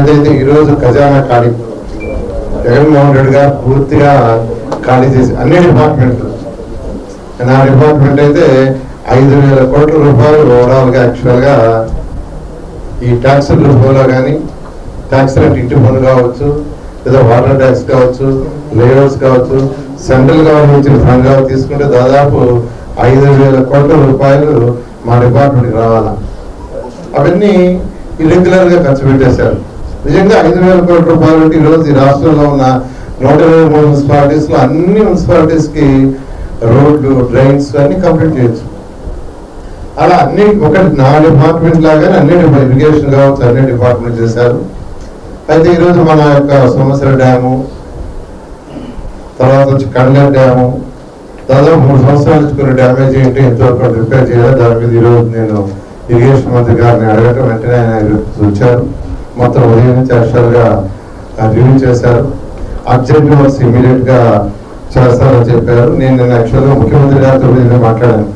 ఏదైతే ఈరోజు ఖజానా ఖాళీ. జగన్మోహన్ రెడ్డి గారు పూర్తిగా ఖాళీ చేసి అన్ని డిపార్ట్మెంట్లు. నా డిపార్ట్మెంట్ అయితే ఐదు వేల కోట్ల రూపాయలు ఓవరాల్గా యాక్చువల్గా యాక్చువల్గా ఈ ట్యాక్స్ రూపంలో కానీ ట్యాక్స్ రేట్ ఇంటి పన్ను కావచ్చు లేదా వాటర్ ట్యాక్స్ కావచ్చు లేఅవుట్స్ కావచ్చు సెంట్రల్ గవర్నమెంట్ నుంచి ఫండ్ కావచ్చు తీసుకుంటే దాదాపు ఐదు వేల కోట్ల రూపాయలు మా డిపార్ట్మెంట్కి రావాలా? అవన్నీ ఇర్రెగ్యులర్గా ఖర్చు పెట్టేశారు. నిజంగా ఐదు వేల కోట్ల రూపాయలు అంటే ఈరోజు ఈ రాష్ట్రంలో ఉన్న నూట ఇరవై మూడు మున్సిపాలిటీస్లో అన్ని మున్సిపాలిటీస్కి రోడ్లు డ్రైన్స్ అన్ని కంప్లీట్ చేయొచ్చు. అలా అన్ని ఒకటి నా డిపార్ట్మెంట్ లాగానే అన్ని ఇరిగేషన్ కావచ్చు అన్ని డిపార్ట్మెంట్ చేశారు. అయితే ఈరోజు మన యొక్క సోమేశ్వర డ్యాము తర్వాత వచ్చి కండర్ డ్యాము దాదాపు మూడు సంవత్సరాల నుంచి కొన్ని డ్యామేజ్ ఏంటి ఎంతవరకు రిపేర్ చేయాలి. దాని మీద ఈరోజు నేను ఇరిగేషన్ మంత్రి గారిని అడగటం వెంటనే ఆయన ఈరోజు వచ్చారు. మొత్తం ఉదయం నుంచి యాక్చువల్గా రివ్యూ చేశారు. అర్జెంట్ వర్క్స్ ఇమీడియట్గా చేస్తారని చెప్పారు. నేను నిన్న యాక్చువల్గా ముఖ్యమంత్రి గారితో కూడా నిన్న మాట్లాడాను.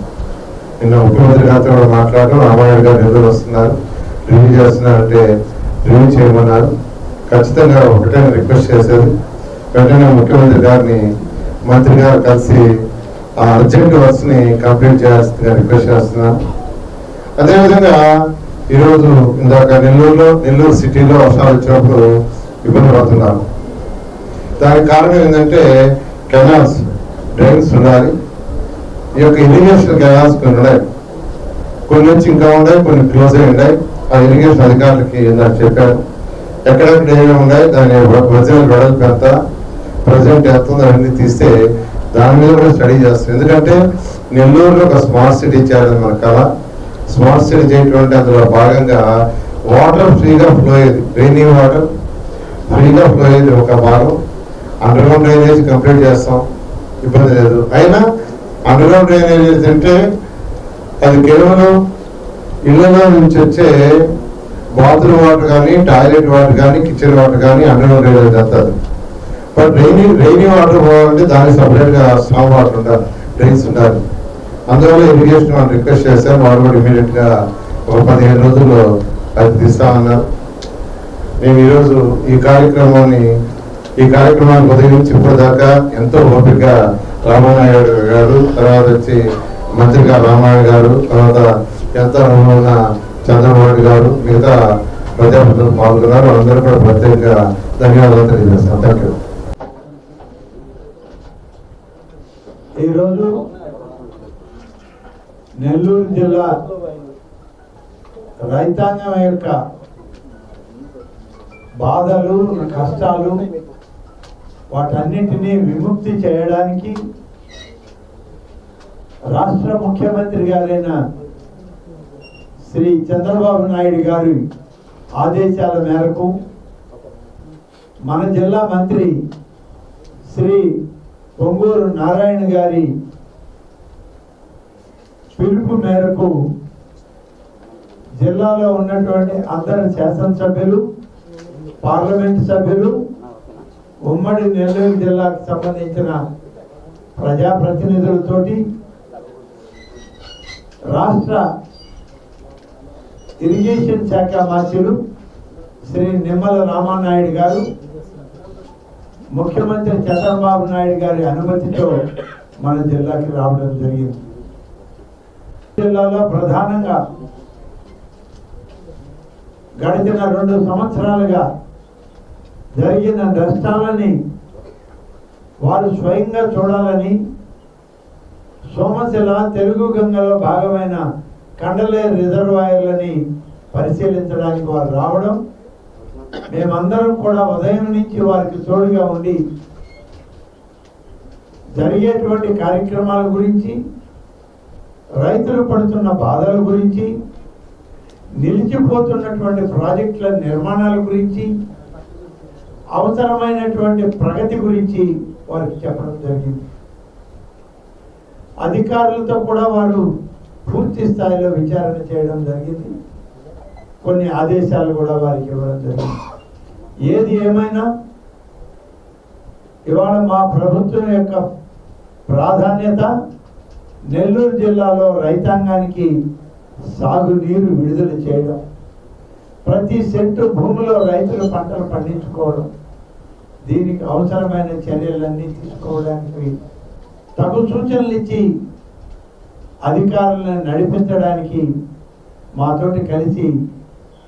నిన్న ముఖ్యమంత్రి గారితో కూడా మాట్లాడటం రామారాయుడు గారు నిధులు వస్తున్నారు. రివ్యూ చేస్తున్నారంటే రివ్యూ చేయమన్నారు. ఖచ్చితంగా ఒకటే రిక్వెస్ట్ చేశారు వెంటనే ముఖ్యమంత్రి గారిని మంత్రి గారు కలిసి అర్జెంట్ వర్క్స్ని కంప్లీట్ చేయాల్సిందిగా రిక్వెస్ట్ చేస్తున్నాను అదేవిధంగా ఈరోజు ఇందాక నెల్లూరులో నెల్లూరు సిటీలో వర్షాలు వచ్చినప్పుడు ఇబ్బంది పడుతున్నారు దానికి కారణం ఏంటంటే కెనాల్స్ డ్రైన్స్ ఉండాలి. ఈ యొక్క ఇరిగేషన్ కెనాల్స్ కొన్ని ఉన్నాయి. కొన్ని వచ్చి ఇంకా ఉన్నాయి కొన్ని క్లోజ్ అయి ఉన్నాయి. ఆ ఇరిగేషన్ అధికారులకి ఇందాక చెప్పారు ఎక్కడెక్కడ ఏమేమి ఉన్నాయి దాని ఒరిజినల్ వెడల్పు ఎంత ప్రజెంట్ ఎంత ఉందో అన్ని తీస్తే దాని మీద కూడా స్టడీ చేస్తాం. ఎందుకంటే నెల్లూరులో ఒక స్మార్ట్ సిటీ చేయాలని మన కళ. స్మార్ట్ సిటీ చేయటువంటి అందులో భాగంగా వాటర్ ఫ్రీగా ఫ్లో అయ్యేది. రైనీ వాటర్ ఫ్రీగా ఫ్లో అయ్యేది ఒక భాగం. అండర్ గ్రౌండ్ డ్రైనేజ్ కంప్లీట్ చేస్తాం. ఇబ్బంది లేదు. అయినా అండర్ గ్రౌండ్ డ్రైనేజ్ అంటే అది కేవలం ఇళ్ళలో నుంచి వచ్చే బాత్రూమ్ వాటర్ కానీ టాయిలెట్ వాటర్ కానీ కిచెన్ వాటర్ కానీ అండర్ గ్రౌండ్ డ్రైనేజ్ వెళ్తారు బట్ రైనీ రైనీ వాటర్ పోవాలంటే దానికి సపరేట్గా గా వాటర్ ఉండాలి డ్రైన్స్ ఉండాలి. అందువల్ల ఇరిగేషన్ వాళ్ళు రిక్వెస్ట్ చేశారు వాళ్ళు కూడా ఇమీడియట్గా ఒక పదిహేను రోజుల్లో అది తీస్తామన్నారు. మేము ఈరోజు ఈ కార్యక్రమాన్ని ఈ కార్యక్రమాన్ని ఉదయం చెప్పేదాకా ఇప్పటిదాకా ఎంతో ఓపికగా రామానాయుడు గారు తర్వాత వచ్చి మంత్రిగా రామాయణ గారు తర్వాత ఎంత అనుభవం ఉన్న చంద్రబాబు గారు మిగతా ప్రజాప్రతినిధులు పాల్గొన్నారు. వాళ్ళందరూ కూడా ప్రత్యేకంగా ధన్యవాదాలు తెలియజేస్తాను థ్యాంక్ యూ ఈరోజు నెల్లూరు జిల్లా రైతాంగం యొక్క బాధలు కష్టాలు వాటన్నింటినీ విముక్తి చేయడానికి రాష్ట్ర ముఖ్యమంత్రి గారైన శ్రీ చంద్రబాబు నాయుడు గారి ఆదేశాల మేరకు మన జిల్లా మంత్రి శ్రీ పొంగూరు నారాయణ గారి పిలుపు మేరకు జిల్లాలో ఉన్నటువంటి అందరు శాసనసభ్యులు పార్లమెంట్ సభ్యులు ఉమ్మడి నెల్లూరు జిల్లాకు సంబంధించిన ప్రజాప్రతినిధులతోటి రాష్ట్ర ఇరిగేషన్ శాఖ మంత్రులు శ్రీ నిమ్మల రామానాయుడు గారు ముఖ్యమంత్రి చంద్రబాబు నాయుడు గారి అనుమతితో మన జిల్లాకి రావడం జరిగింది. జిల్లాలో ప్రధానంగా గడిచిన రెండు సంవత్సరాలుగా జరిగిన నష్టాలని వారు స్వయంగా చూడాలని సోమశిల తెలుగు గంగలో భాగమైన కండలే రిజర్వాయర్లని పరిశీలించడానికి వారు రావడం మేమందరం కూడా ఉదయం నుంచి వారికి తోడుగా ఉండి జరిగేటువంటి కార్యక్రమాల గురించి రైతులు పడుతున్న బాధల గురించి నిలిచిపోతున్నటువంటి ప్రాజెక్టుల నిర్మాణాల గురించి అవసరమైనటువంటి ప్రగతి గురించి వారికి చెప్పడం జరిగింది. అధికారులతో కూడా వారు పూర్తి స్థాయిలో విచారణ చేయడం జరిగింది. కొన్ని ఆదేశాలు కూడా వారికి ఇవ్వడం జరిగింది. ఏది ఏమైనా ఇవాళ మా ప్రభుత్వం యొక్క ప్రాధాన్యత నెల్లూరు జిల్లాలో రైతాంగానికి సాగునీరు విడుదల చేయడం ప్రతి సెంటు భూమిలో రైతులు పంటలు పండించుకోవడం దీనికి అవసరమైన చర్యలన్నీ తీసుకోవడానికి తగు సూచనలు ఇచ్చి అధికారులను నడిపించడానికి మాతోటి కలిసి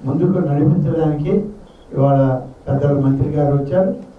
ముందుకు నడిపించడానికి ఇవాళ పెద్దలు మంత్రి గారు వచ్చారు.